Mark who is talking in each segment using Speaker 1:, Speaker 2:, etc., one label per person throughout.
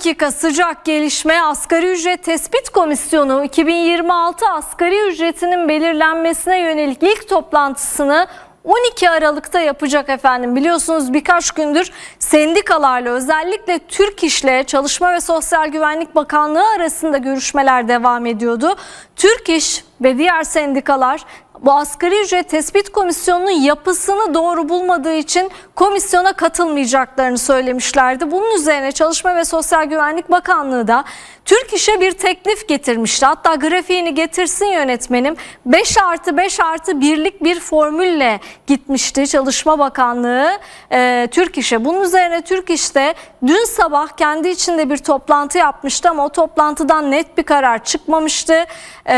Speaker 1: dakika sıcak gelişme asgari ücret tespit komisyonu 2026 asgari ücretinin belirlenmesine yönelik ilk toplantısını 12 Aralık'ta yapacak efendim. Biliyorsunuz birkaç gündür sendikalarla özellikle Türk İş'le Çalışma ve Sosyal Güvenlik Bakanlığı arasında görüşmeler devam ediyordu. Türk İş ve diğer sendikalar bu asgari ücret tespit komisyonunun yapısını doğru bulmadığı için komisyona katılmayacaklarını söylemişlerdi. Bunun üzerine Çalışma ve Sosyal Güvenlik Bakanlığı da Türk İş'e bir teklif getirmişti. Hatta grafiğini getirsin yönetmenim. 5 artı 5 artı birlik bir formülle gitmişti Çalışma Bakanlığı e, Türk İş'e. Bunun üzerine Türk İş'te dün sabah kendi içinde bir toplantı yapmıştı ama o toplantıdan net bir karar çıkmamıştı. E,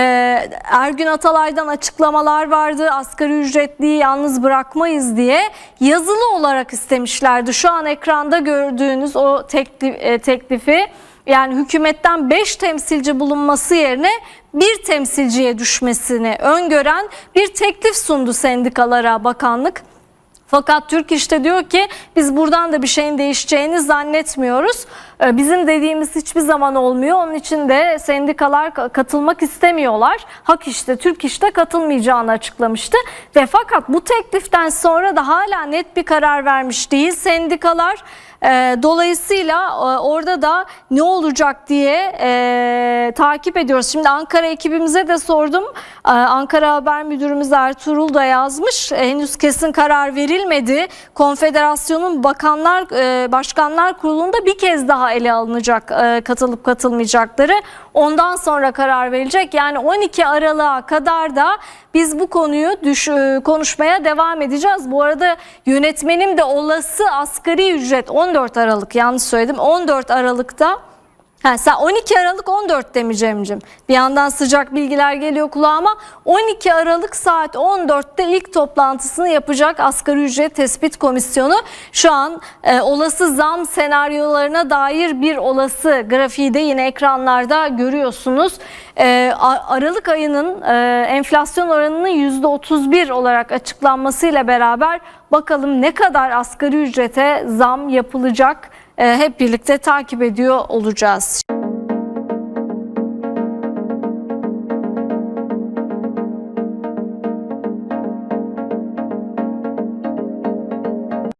Speaker 1: Ergün Atalay'dan açıklamalar vardı. Asgari ücretliyi yalnız bırakmayız diye yazılı olarak istemişlerdi. Şu an ekranda gördüğünüz o teklif, e, teklifi yani hükümetten 5 temsilci bulunması yerine bir temsilciye düşmesini öngören bir teklif sundu sendikalara bakanlık. Fakat Türk İş'te diyor ki biz buradan da bir şeyin değişeceğini zannetmiyoruz. Ee, Bizim dediğimiz hiçbir zaman olmuyor. Onun için de sendikalar ka- katılmak istemiyorlar. Hak İş'te, Türk İş'te katılmayacağını açıklamıştı. Ve fakat bu tekliften sonra da hala net bir karar vermiş değil sendikalar. Ee, Dolayısıyla e, orada da ne olacak diye e, takip ediyoruz. Şimdi Ankara ekibimize de sordum. Ee, Ankara Haber Müdürümüz Ertuğrul da yazmış. E, Henüz kesin karar verilmedi. Konfederasyonun bakanlar başkanlar kurulunda bir kez daha ele alınacak katılıp katılmayacakları. Ondan sonra karar verilecek. Yani 12 Aralık'a kadar da biz bu konuyu düş, konuşmaya devam edeceğiz. Bu arada yönetmenim de olası asgari ücret 14 Aralık yanlış söyledim. 14 Aralık'ta Ha, sen 12 Aralık 14 mi Cem'cim? Bir yandan sıcak bilgiler geliyor kulağıma. 12 Aralık saat 14'te ilk toplantısını yapacak Asgari Ücret Tespit Komisyonu. Şu an e, olası zam senaryolarına dair bir olası grafiği de yine ekranlarda görüyorsunuz. E, Aralık ayının e, enflasyon oranının %31 olarak açıklanmasıyla beraber bakalım ne kadar asgari ücrete zam yapılacak? E, hep birlikte takip ediyor olacağız.